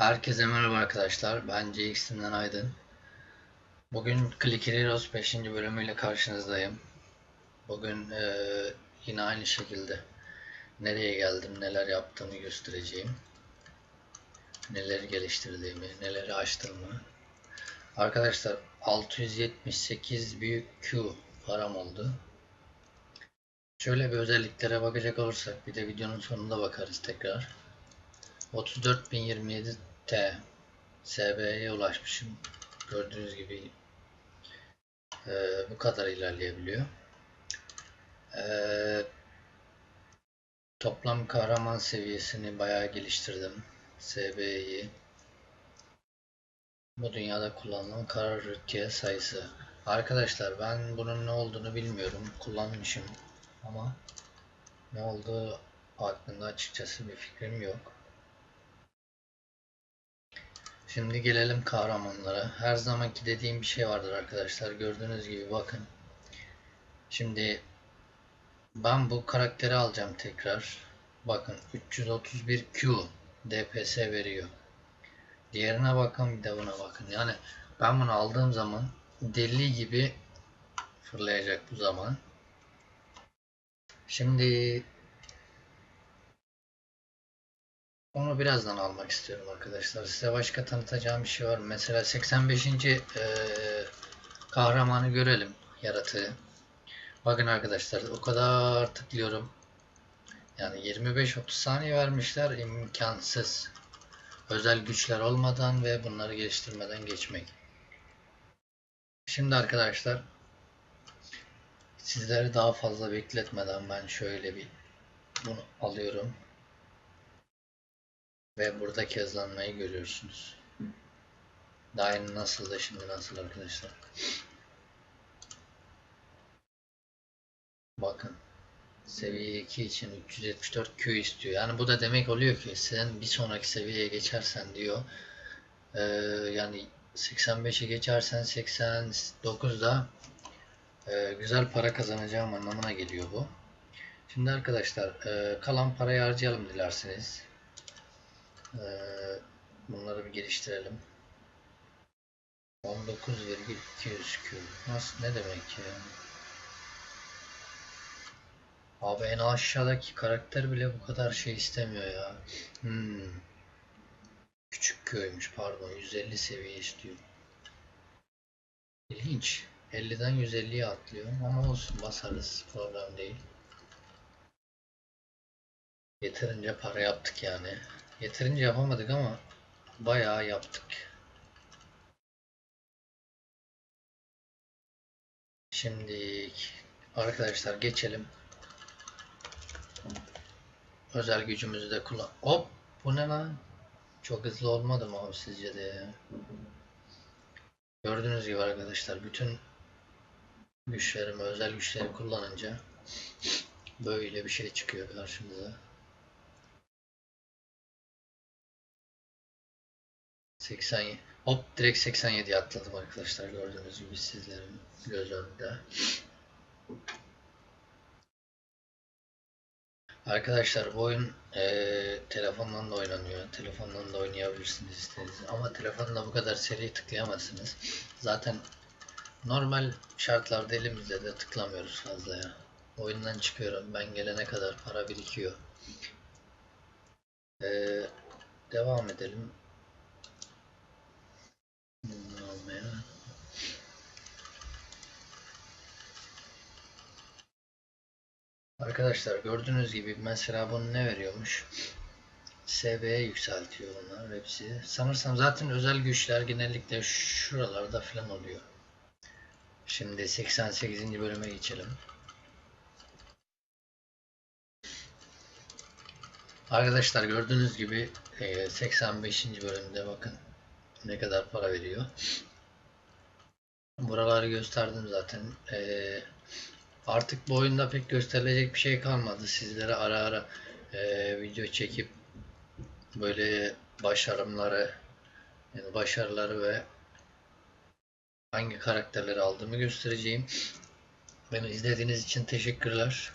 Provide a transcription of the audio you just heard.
Herkese merhaba arkadaşlar. Ben CX'imden Aydın. Bugün Click Heroes 5. bölümüyle karşınızdayım. Bugün eee, yine aynı şekilde nereye geldim, neler yaptığımı göstereceğim. Neleri geliştirdiğimi, neleri açtığımı. Arkadaşlar 678 büyük Q param oldu. Şöyle bir özelliklere bakacak olursak bir de videonun sonunda bakarız tekrar. 34.027 T SB'ye ulaşmışım. Gördüğünüz gibi e, bu kadar ilerleyebiliyor. E, toplam kahraman seviyesini bayağı geliştirdim. SB'yi bu dünyada kullanılan karar rütüye sayısı. Arkadaşlar ben bunun ne olduğunu bilmiyorum. Kullanmışım ama ne olduğu hakkında açıkçası bir fikrim yok. Şimdi gelelim kahramanlara. Her zamanki dediğim bir şey vardır arkadaşlar. Gördüğünüz gibi bakın. Şimdi ben bu karakteri alacağım tekrar. Bakın 331 Q DPS veriyor. Diğerine bakın bir de buna bakın. Yani ben bunu aldığım zaman deli gibi fırlayacak bu zaman. Şimdi Onu birazdan almak istiyorum arkadaşlar. Size başka tanıtacağım bir şey var. Mesela 85. Ee, kahramanı görelim. Yaratığı. Bakın arkadaşlar o kadar tıklıyorum. Yani 25-30 saniye vermişler. imkansız. Özel güçler olmadan ve bunları geliştirmeden geçmek. Şimdi arkadaşlar sizleri daha fazla bekletmeden ben şöyle bir bunu alıyorum. Ve buradaki hızlanmayı görüyorsunuz. Yeni nasıl da şimdi nasıl arkadaşlar. Bakın. Seviye 2 için 374 Q istiyor. Yani bu da demek oluyor ki sen bir sonraki seviyeye geçersen diyor. Ee, yani 85'i geçersen 89'da e, güzel para kazanacağım anlamına geliyor bu. Şimdi arkadaşlar e, kalan parayı harcayalım dilerseniz. Ee, bunları bir geliştirelim. 19,200 Q. Nasıl ne demek ya? Abi en aşağıdaki karakter bile bu kadar şey istemiyor ya. Hmm. Küçük köymüş pardon 150 seviye istiyor. İlginç. 50'den 150'ye atlıyor ama olsun basarız problem değil. Yeterince para yaptık yani. Yeterince yapamadık ama bayağı yaptık. Şimdi arkadaşlar geçelim. Özel gücümüzü de kullan. Hop bu ne lan? Çok hızlı olmadı mı abi sizce de? Gördüğünüz gibi arkadaşlar bütün güçlerimi, özel güçleri kullanınca böyle bir şey çıkıyor karşımıza. 87. Hop direkt 87'ye atladım arkadaşlar gördüğünüz gibi sizlerin göz önünde. Arkadaşlar oyun e, telefondan da oynanıyor. Telefondan da oynayabilirsiniz istediğiniz. Ama telefonda bu kadar seri tıklayamazsınız. Zaten normal şartlarda elimizde de tıklamıyoruz fazla ya. Oyundan çıkıyorum. Ben gelene kadar para birikiyor. E, devam edelim. Arkadaşlar gördüğünüz gibi mesela bunu ne veriyormuş? SB'ye yükseltiyor bunlar hepsi. Sanırsam zaten özel güçler genellikle şuralarda falan oluyor. Şimdi 88. bölüme geçelim. Arkadaşlar gördüğünüz gibi 85. bölümde bakın ne kadar para veriyor. Buraları gösterdim zaten. Ee, artık bu oyunda pek gösterilecek bir şey kalmadı. Sizlere ara ara e, video çekip böyle başarımları yani başarıları ve hangi karakterleri aldığımı göstereceğim. Beni izlediğiniz için teşekkürler.